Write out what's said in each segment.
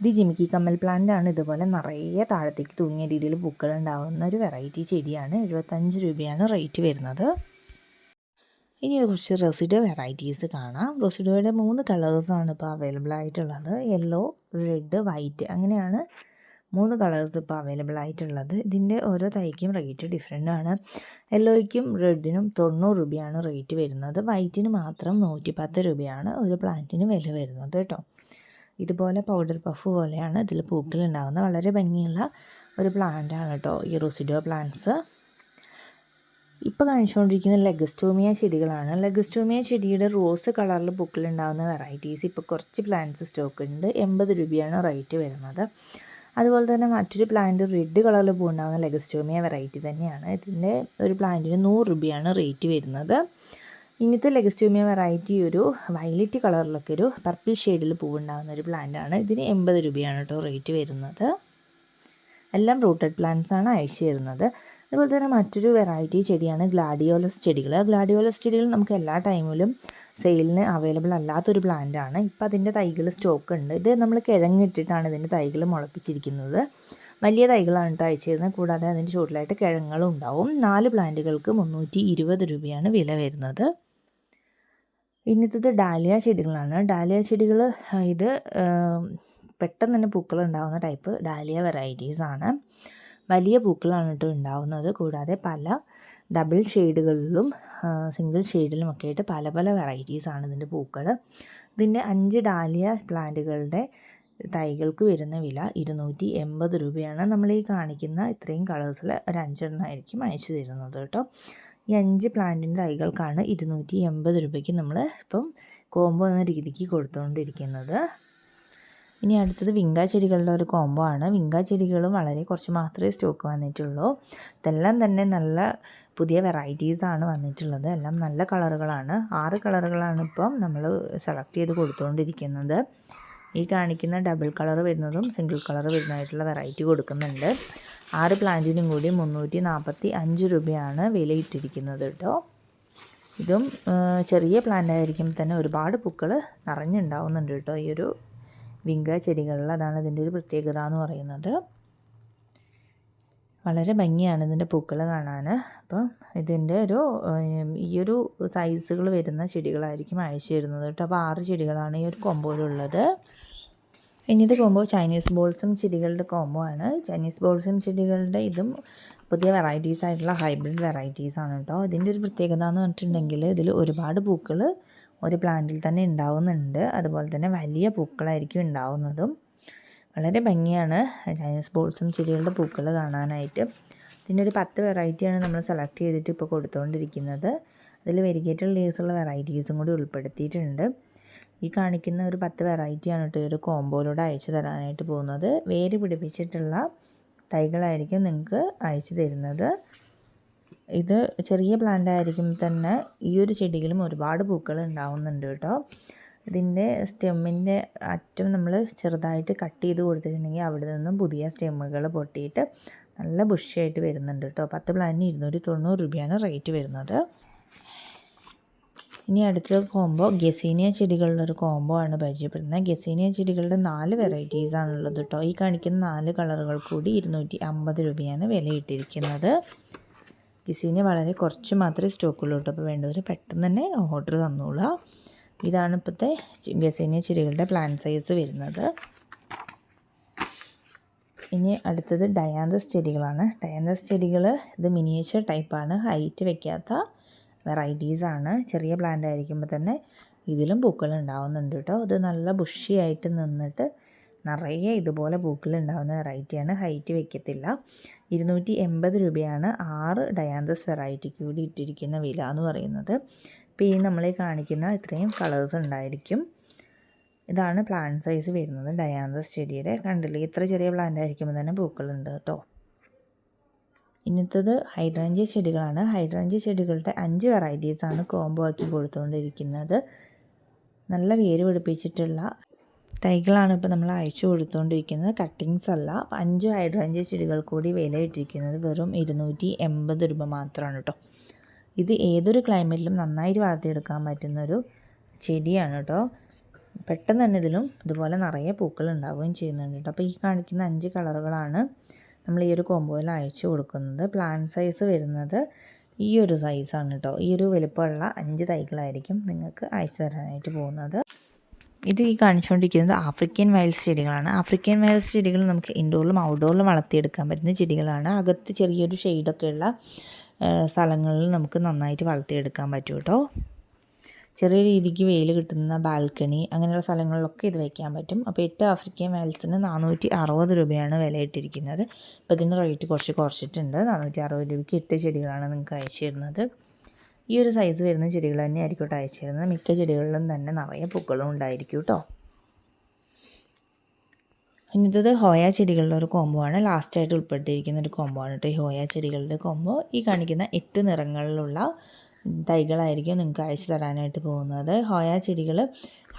ഇത് ജിമിക്കി കമ്മൽ പ്ലാന്റ് ആണ്. ഇതുപോലെ നിറയെ താഴത്തേക്ക് തൂങ്ങിയ രീതിയിൽ പൂക്കൾ ഉണ്ടാകുന്ന ഒരു വെറൈറ്റി ചെടിയാണ്. എഴുപത്തഞ്ച് രൂപയാണ് റേറ്റ് വരുന്നത്. ഇനി കുറച്ച് റെസിഡോ വെറൈറ്റീസ് കാണാം. റെസിഡോയുടെ മൂന്ന് കളേഴ്സാണ് ഇപ്പോൾ അവൈലബിൾ ആയിട്ടുള്ളത്. യെല്ലോ റെഡ് വൈറ്റ് അങ്ങനെയാണ് മൂന്ന് കളേഴ്സ് ഇപ്പോൾ അവൈലബിൾ ആയിട്ടുള്ളത്. ഇതിന്റെ ഓരോ തൈക്കും റേറ്റ് ഡിഫറെന്റ് ആണ്. യെല്ലോയ്ക്കും റെഡിനും തൊണ്ണൂറ് രൂപയാണ് റേറ്റ് വരുന്നത്. വൈറ്റിന് മാത്രം നൂറ്റി പത്ത് രൂപയാണ് ഒരു പ്ലാന്റിന് വില വരുന്നത് കേട്ടോ. ഇതുപോലെ പൗഡർ പഫ് പോലെയാണ് ഇതിൽ പൂക്കൾ ഉണ്ടാകുന്നത് വളരെ ഭംഗിയുള്ള ഒരു പ്ലാന്റാണ് കേട്ടോ ഈ റൊസിഡോ പ്ലാന്റ്സ് ഇപ്പോൾ കാണിച്ചുകൊണ്ടിരിക്കുന്ന ലെഗസ്റ്റോമിയ ചെടികളാണ്. ലെഗസ്റ്റോമിയ ചെടിയുടെ റോസ് കളറിൽ പൂക്കൾ ഉണ്ടാകുന്ന വെറൈറ്റീസ് ഇപ്പോൾ കുറച്ച് പ്ലാന്റ്സ് സ്റ്റോക്ക് ഉണ്ട്. എൺപത് രൂപയാണ് റേറ്റ് വരുന്നത്. അതുപോലെ തന്നെ മറ്റൊരു പ്ലാന്റ് റെഡ് കളറിൽ പൂണ്ടാകുന്ന ലെഗസ്റ്റോമിയ വെറൈറ്റി തന്നെയാണ്. ഇതിന്റെ ഒരു പ്ലാന്റിന് നൂറ് രൂപയാണ് റേറ്റ് വരുന്നത്. ഇങ്ങനത്തെ ലെഗസ്റ്റ്യൂമിയ വെറൈറ്റി ഒരു വയലറ്റ് കളറിലൊക്കെ ഒരു പർപ്പിൾ ഷെയ്ഡിൽ പൂവുണ്ടാകുന്ന ഒരു പ്ലാന്റ് ആണ്. ഇതിന് എൺപത് രൂപയാണ് കേട്ടോ റേറ്റ് വരുന്നത്. എല്ലാം റൂട്ടഡ് പ്ലാന്റ്സ് ആണ് അയച്ചു തരുന്നത്. അതുപോലെ തന്നെ മറ്റൊരു വെറൈറ്റി ചെടിയാണ് ഗ്ലാഡിയോലസ് ചെടികൾ ഗ്ലാഡിയോലസ് ചെടികൾ നമുക്ക് എല്ലാ ടൈമിലും സെയിലിന് അവൈലബിൾ അല്ലാത്തൊരു പ്ലാന്റ് ആണ്. ഇപ്പം അതിന്റെ തൈകൾ സ്റ്റോക്ക് ഉണ്ട്. ഇത് നമ്മൾ കിഴങ്ങിട്ടിട്ടാണ് ഇതിന്റെ തൈകൾ മുളപ്പിച്ചിരിക്കുന്നത്. വലിയ തൈകളാണ് കേട്ടോ അയച്ചു തരുന്നത്. കൂടാതെ അതിന്റെ ചുവട്ടിലായിട്ട് കിഴങ്ങുകളും ഉണ്ടാവും നാല് പ്ലാന്റുകൾക്ക് മുന്നൂറ്റി ഇരുപത് രൂപയാണ് വില വരുന്നത്. ഇന്നത്തത് ഡാലിയ ചെടികളാണ്. ഡാലിയ ചെടികൾ ഇത് പെട്ടെന്ന് തന്നെ പൂക്കൾ ഉണ്ടാകുന്ന ടൈപ്പ് ഡാലിയ വെറൈറ്റീസ് ആണ്. വലിയ പൂക്കളാണ് കേട്ടോ ഉണ്ടാവുന്നത്. കൂടാതെ പല ഡബിൾ ഷെയ്ഡുകളിലും സിംഗിൾ ഷെയ്ഡിലും ഒക്കെ ആയിട്ട് പല പല വെറൈറ്റീസ് ആണ് ഇതിന്റെ പൂക്കൾ ഇതിന്റെ അഞ്ച് ഡാലിയ പ്ലാന്റുകളുടെ തൈകൾക്ക് വരുന്ന വില ഇരുന്നൂറ്റി എൺപത് രൂപയാണ്. നമ്മൾ ഈ കാണിക്കുന്ന ഇത്രയും കളേഴ്സിൽ ഒരു അഞ്ചെണ്ണമായിരിക്കും അയച്ചു തരുന്നത് കേട്ടോ. ഈ അഞ്ച് പ്ലാന്റിന്റെ തൈകൾക്കാണ് ഇരുന്നൂറ്റി എൺപത് രൂപയ്ക്ക് നമ്മൾ ഇപ്പം കോംബോ എന്ന രീതിക്ക് കൊടുത്തുകൊണ്ടിരിക്കുന്നത് ഇനി അടുത്തത് വിങ്ക ചെടികളുടെ ഒരു കോംബോ ആണ്. വിങ്ക ചെടികളും വളരെ കുറച്ച് മാത്രമേ സ്റ്റോക്ക് വന്നിട്ടുള്ളൂ. ഇതെല്ലാം തന്നെ നല്ല പുതിയ വെറൈറ്റീസാണ് വന്നിട്ടുള്ളത്. എല്ലാം നല്ല കളറുകളാണ് ആറ് കളറുകളാണ് ഇപ്പം നമ്മൾ സെലക്ട് ചെയ്ത് കൊടുത്തുകൊണ്ടിരിക്കുന്നത് ഈ കാണിക്കുന്ന ഡബിൾ കളർ വരുന്നതും സിംഗിൾ കളർ വരുന്നതായിട്ടുള്ള വെറൈറ്റി കൊടുക്കുന്നുണ്ട്. ആറ് പ്ലാന്റിനും കൂടി മുന്നൂറ്റി നാൽപ്പത്തി അഞ്ച് രൂപയാണ് വിലയിട്ടിരിക്കുന്നത് കേട്ടോ. ഇതും ചെറിയ പ്ലാന്റ് ആയിരിക്കും തന്നെ ഒരുപാട് പൂക്കൾ നിറഞ്ഞുണ്ടാവുന്നുണ്ട് കേട്ടോ. ഈ ഒരു വിങ്ക ചെടികളിൽ അതാണ് ഇതിന്റെ ഒരു പ്രത്യേകത എന്ന് പറയുന്നത്. വളരെ ഭംഗിയാണ് ഇതിന്റെ പൂക്കൾ കാണാൻ. അപ്പം ഇതിന്റെ ഒരു ഈ ഒരു സൈസുകൾ വരുന്ന ചെടികളായിരിക്കും അയച്ചു തരുന്നത് കേട്ടോ. അപ്പോൾ ആറ് ചെടികളാണ് ഈ ഒരു കോമ്പോയിലുള്ളത് ഇനി ഇത് കോമ്പോ ചൈനീസ് ബോൾസും ചെടികളുടെ കോമ്പോ ആണ്. ചൈനീസ് ബോൾസും ചെടികളുടെ ഇതും പുതിയ വെറൈറ്റീസ് ആയിട്ടുള്ള ഹൈബ്രിഡ് വെറൈറ്റീസ് ആണ് കേട്ടോ. ഇതിന്റെ ഒരു പ്രത്യേകത എന്ന് പറഞ്ഞിട്ടുണ്ടെങ്കിൽ ഇതിൽ ഒരുപാട് പൂക്കൾ ഒരു പ്ലാന്റിൽ തന്നെ ഉണ്ടാവുന്നുണ്ട്. അതുപോലെ തന്നെ വലിയ പൂക്കളായിരിക്കും ഉണ്ടാവുന്നതും. വളരെ ഭംഗിയാണ് ചൈനീസ് ബോൾസും ചെടികളുടെ പൂക്കൾ കാണാനായിട്ട്. ഇതിന്റെ ഒരു പത്ത് വെറൈറ്റിയാണ് നമ്മൾ സെലക്ട് ചെയ്തിട്ട് ഇപ്പോൾ കൊടുത്തുകൊണ്ടിരിക്കുന്നത് അതിൽ വെരിഗേറ്റഡ് ലീവ്സുള്ള വെറൈറ്റീസും കൂടി ഉൾപ്പെടുത്തിയിട്ടുണ്ട്. ഈ കാണിക്കുന്ന ഒരു പത്ത് വെറൈറ്റിയാണ് കേട്ടോ ഒരു കോമ്പോയിലൂടെ അയച്ചു തരാനായിട്ട് പോകുന്നത്. വേര് പിടിപ്പിച്ചിട്ടുള്ള തൈകളായിരിക്കും നിങ്ങൾക്ക് അയച്ചു തരുന്നത്. ഇത് ചെറിയ പ്ലാന്റ് ആയിരിക്കും തന്നെ ഈ ഒരു ചെടിയിലും ഒരുപാട് പൂക്കൾ ഉണ്ടാവുന്നുണ്ട് കേട്ടോ. ഇതിന്റെ സ്റ്റെമ്മിന്റെ അറ്റം നമ്മൾ ചെറുതായിട്ട് കട്ട് ചെയ്ത് കൊടുത്തിട്ടുണ്ടെങ്കിൽ അവിടെ നിന്നും പുതിയ സ്റ്റെമ്മുകൾ പൊട്ടിയിട്ട് നല്ല ബുഷിയായിട്ട് വരുന്നുണ്ട് കേട്ടോ. പത്ത് പ്ലാന്റിന് ഇരുന്നൂറ്റി തൊണ്ണൂറ് രൂപയാണ് റേറ്റ് വരുന്നത്. ഇനി അടുത്ത കോംബോ ഗസീനിയ ചെടികളുടെ ഒരു കോംബോ ആണ് പരിചയപ്പെടുന്നത്. ഗസീനിയ ചെടികളുടെ നാല് വെറൈറ്റീസ് ആണുള്ളത് കേട്ടോ. ഈ കാണിക്കുന്ന നാല് കളറുകൾ കൂടി ഇരുന്നൂറ്റി അമ്പത് രൂപയാണ് വിലയിട്ടിരിക്കുന്നത്. ഗസീനിയ വളരെ കുറച്ച് മാത്രമേ സ്റ്റോക്കുള്ളൂ കേട്ടോ. അപ്പോൾ വേണ്ടവർ പെട്ടെന്ന് തന്നെ ഓർഡർ തന്നോളൂ ഇതാണ് ഇപ്പോഴത്തെ ഗസേനിയ ചെടികളുടെ പ്ലാൻ സൈസ് വരുന്നത്. ഇനി അടുത്തത് ഡയാന്തസ് ചെടികളാണ്. ഡയാന്തസ് ചെടികൾ ഇത് മിനിയേച്ചർ ടൈപ്പാണ് ഹൈറ്റ് വെക്കാത്ത വെറൈറ്റീസാണ് ചെറിയ പ്ലാന്റ് ആയിരിക്കുമ്പോൾ തന്നെ ഇതിലും പൂക്കൾ ഉണ്ടാവുന്നുണ്ട് കേട്ടോ. ഇത് നല്ല ബുഷിയായിട്ട് നിന്നിട്ട് നിറയെ ഇതുപോലെ പൂക്കൾ ഉണ്ടാകുന്ന വെറൈറ്റിയാണ് ഹൈറ്റ് വെക്കത്തില്ല. ഇരുന്നൂറ്റി എൺപത് രൂപയാണ് ആറ് ഡയാന്തസ് വെറൈറ്റിക്ക് കൂടി ഇട്ടിരിക്കുന്ന വില എന്ന് പറയുന്നത്. ഇപ്പോൾ ഈ നമ്മളീ കാണിക്കുന്ന ഇത്രയും കളേഴ്സ് ഉണ്ടായിരിക്കും. ഇതാണ് പ്ലാന്റ് സൈസ് വരുന്നത്. ഡയാന്തസ് ചെടിയുടെ. കണ്ടില്ലേ? ഇത്ര ചെറിയ പ്ലാന്റ് ആയിരിക്കുമ്പോൾ തന്നെ പൂക്കളുണ്ട് കേട്ടോ. ഇന്നത്തത് ഹൈഡ്രാഞ്ചിയ ചെടികളാണ്. ഹൈഡ്രാഞ്ചിയ ചെടികളുടെ അഞ്ച് വെറൈറ്റീസാണ് കോംബോ ആക്കി കൊടുത്തുകൊണ്ടിരിക്കുന്നത് നല്ല വേര് പിടിപ്പിച്ചിട്ടുള്ള തൈകളാണ് ഇപ്പോൾ നമ്മൾ അയച്ചു കൊടുത്തുകൊണ്ടിരിക്കുന്നത് കട്ടിങ്സ് അല്ല. അഞ്ച് ഹൈഡ്രാഞ്ചിയ ചെടികൾ കൂടി വിലയിട്ടിരിക്കുന്നത് വെറും ഇരുന്നൂറ്റി എൺപത് രൂപ മാത്രമാണ് കേട്ടോ. ഇത് ഏതൊരു ക്ലൈമറ്റിലും നന്നായിട്ട് വളർത്തിയെടുക്കാൻ പറ്റുന്നൊരു ചെടിയാണ് കേട്ടോ പെട്ടെന്ന് തന്നെ ഇതിലും ഇതുപോലെ നിറയെ പൂക്കൾ ഉണ്ടാവുകയും ചെയ്യുന്നുണ്ട് കേട്ടോ അപ്പോൾ ഈ കാണിക്കുന്ന അഞ്ച് കളറുകളാണ് നമ്മൾ ഈ ഒരു കോമ്പോയിൽ അയച്ചു കൊടുക്കുന്നത്. പ്ലാൻ സൈസ് വരുന്നത് ഈ ഒരു സൈസാണ് കേട്ടോ ഈ ഒരു വലുപ്പമുള്ള അഞ്ച് തൈകളായിരിക്കും നിങ്ങൾക്ക് അയച്ചു തരാനായിട്ട് പോകുന്നത്. ഇത് ഈ കാണിച്ചുകൊണ്ടിരിക്കുന്നത് ആഫ്രിക്കൻ വയൽസ് ചെടികളാണ്. ആഫ്രിക്കൻ വയൽസ് ചെടികൾ നമുക്ക് ഇൻഡോറിലും ഔട്ട്ഡോറിലും വളർത്തിയെടുക്കാൻ പറ്റുന്ന ചെടികളാണ്. അകത്ത് ചെറിയൊരു ഷെയ്ഡൊക്കെ ഉള്ള സ്ഥലങ്ങളിൽ നമുക്ക് നന്നായിട്ട് വളർത്തിയെടുക്കാൻ പറ്റും കേട്ടോ ചെറിയ രീതിക്ക് വെയിൽ കിട്ടുന്ന ബാൽക്കണി അങ്ങനെയുള്ള സ്ഥലങ്ങളിലൊക്കെ ഇത് വയ്ക്കാൻ പറ്റും. അപ്പോൾ എട്ട് ആഫ്രിക്കൻ വയൽസിന് നാനൂറ്റി അറുപത് രൂപയാണ് വില ഇട്ടിരിക്കുന്നത് അപ്പോൾ ഇതിന്റെ റേറ്റ് കുറച്ച് കുറച്ചിട്ടുണ്ട്. നാനൂറ്റി അറുപത് രൂപയ്ക്ക് എട്ട് ചെടികളാണ് നിങ്ങൾക്ക് അയച്ചു തരുന്നത്. ഈ ഒരു സൈസ് വരുന്ന ചെടികൾ തന്നെ ആയിരിക്കും കേട്ടോ അയച്ചു തരുന്നത്. മിക്ക ചെടികളിലും തന്നെ നിറയെ പൂക്കളും ഉണ്ടായിരിക്കും കേട്ടോ ഇന്നത്തത് ഹോയ ചെടികളുടെ ഒരു കോംബോ ആണ്. ലാസ്റ്റായിട്ട് ഉൾപ്പെടുത്തിയിരിക്കുന്ന ഒരു കോംബോ ആണ് കേട്ടോ ഈ ഹോയ ചെടികളുടെ കോംബോ ഈ കാണിക്കുന്ന എട്ട് നിറങ്ങളിലുള്ള തൈകളായിരിക്കും നിങ്ങൾക്ക് അയച്ചു തരാനായിട്ട് പോകുന്നത്. ഹോയ ചെടികൾ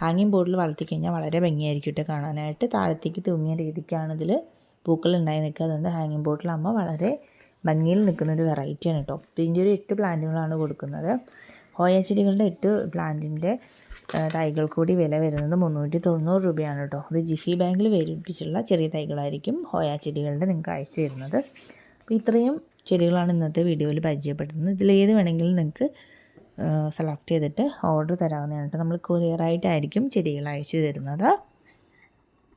ഹാങ്ങിങ് ബോർഡിൽ വളർത്തിക്കഴിഞ്ഞാൽ വളരെ ഭംഗിയായിരിക്കും കേട്ടോ കാണാനായിട്ട്. താഴത്തേക്ക് തൂങ്ങിയ രീതിക്കാണ് ഇതിൽ പൂക്കൾ ഉണ്ടായി നിൽക്കുക. അതുകൊണ്ട് ഹാങ്ങിങ് ബോർഡിലാകുമ്പോൾ വളരെ ഭംഗിയിൽ നിൽക്കുന്ന ഒരു വെറൈറ്റിയാണ് കേട്ടോ ഇതിന്റെ ഒരു എട്ട് പ്ലാന്റുകളാണ് കൊടുക്കുന്നത്. ഹോയ ചെടികളുടെ എട്ട് പ്ലാന്റിന്റെ തൈകൾ കൂടി വില വരുന്നത് മുന്നൂറ്റി തൊണ്ണൂറ് രൂപയാണ് കേട്ടോ. അത് ജിഫി ബാങ്കിൽ വേരിപ്പിച്ചുള്ള ചെറിയ തൈകളായിരിക്കും ഹോയ ചെടികളുടെ നിങ്ങൾക്ക് അയച്ചു തരുന്നത്. അപ്പോൾ ഇത്രയും ചെടികളാണ് ഇന്നത്തെ വീഡിയോയിൽ പരിചയപ്പെടുത്തുന്നത്. ഇതിലേത് വേണമെങ്കിലും നിങ്ങൾക്ക് സെലക്ട് ചെയ്തിട്ട് ഓർഡർ തരാവുന്നതാണ് നമ്മൾ കൊറിയറായിട്ടായിരിക്കും ചെടികൾ അയച്ചു തരുന്നത്.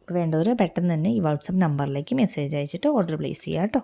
വേണ്ടവർ പെട്ടെന്ന് തന്നെ ഈ വാട്സപ്പ് നമ്പറിലേക്ക് മെസ്സേജ് അയച്ചിട്ട് ഓർഡർ പ്ലേസ് ചെയ്യാം കേട്ടോ.